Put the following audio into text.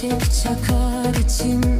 Fişek çakar içim.